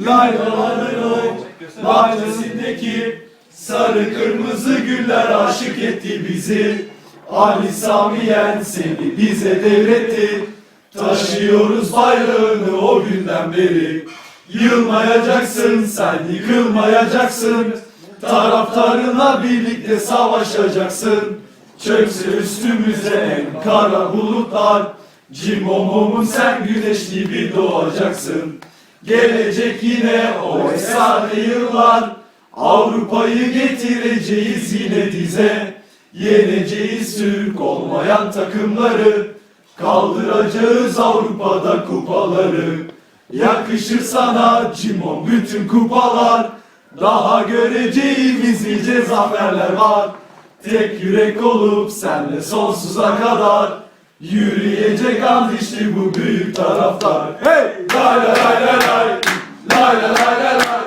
Lay lay lay Bahçesindeki sarı kırmızı güller aşık etti bizi. Ali Samiyen seni bize devretti. Taşıyoruz bayrağını o günden beri. Yılmayacaksın sen yıkılmayacaksın. Taraftarınla birlikte savaşacaksın. Çökse üstümüze en kara bulutlar. Cimomomum sen güneş gibi doğacaksın Gelecek yine o efsane yıllar Avrupa'yı getireceğiz yine dize. Yeneceğiz Türk olmayan takımları Kaldıracağız Avrupa'da kupaları. Yakışır sana Cimon bütün kupalar Daha göreceğimiz nice zaferler var. Tek yürek olup senle sonsuza kadar Yürüyecek an dişli bu büyük taraftar Hey! Lay lay lay lay lay Lay lay lay lay lay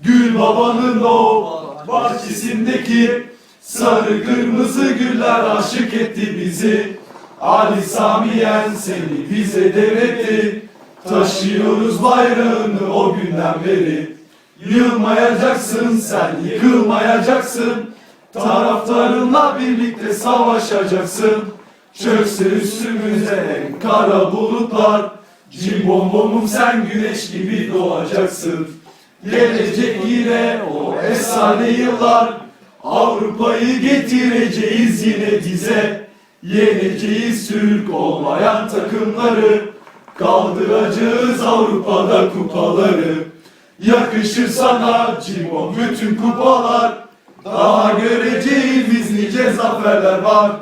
Gül babanın o bahçesindeki Sarı kırmızı güller aşık etti bizi. Ali Samiyen seni bize devretti Taşıyoruz bayrağını o günden beri. Yılmayacaksın sen yıkılmayacaksın. Taraftarınla birlikte savaşacaksın. Çökse üstümüze kara bulutlar. Cimbombomum sen güneş gibi doğacaksın. Gelecek yine o efsane yıllar. Avrupa'yı getireceğiz yine dize Yeneceğiz Türk olmayan takımları Kaldıracağız Avrupa'da kupaları Yakışır sana Cimon bütün kupalar Daha göreceğimiz nice zaferler var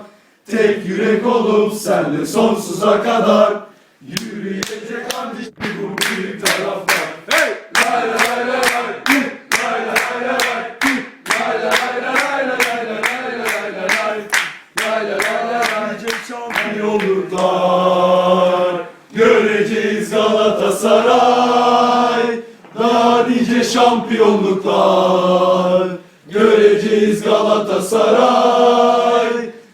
Tek yürek olup senle sonsuza kadar Yürüyecek kardeş bu büyük taraftar Hey! Lay lay lay lay lay Lay lay Göreceğiz Galatasaray. Daha nice şampiyonluklar. Göreceğiz Galatasaray.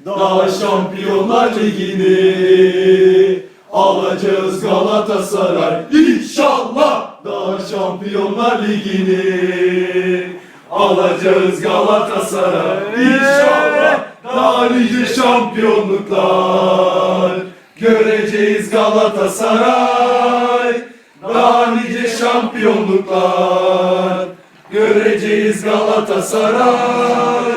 Daha şampiyonlar ligini Alacağız Galatasaray. İnşallah Daha şampiyonlar ligini Alacağız Galatasaray. İnşallah Daha nice şampiyonluklar Göreceğiz Galatasaray. Daha nice şampiyonluklar. Göreceğiz Galatasaray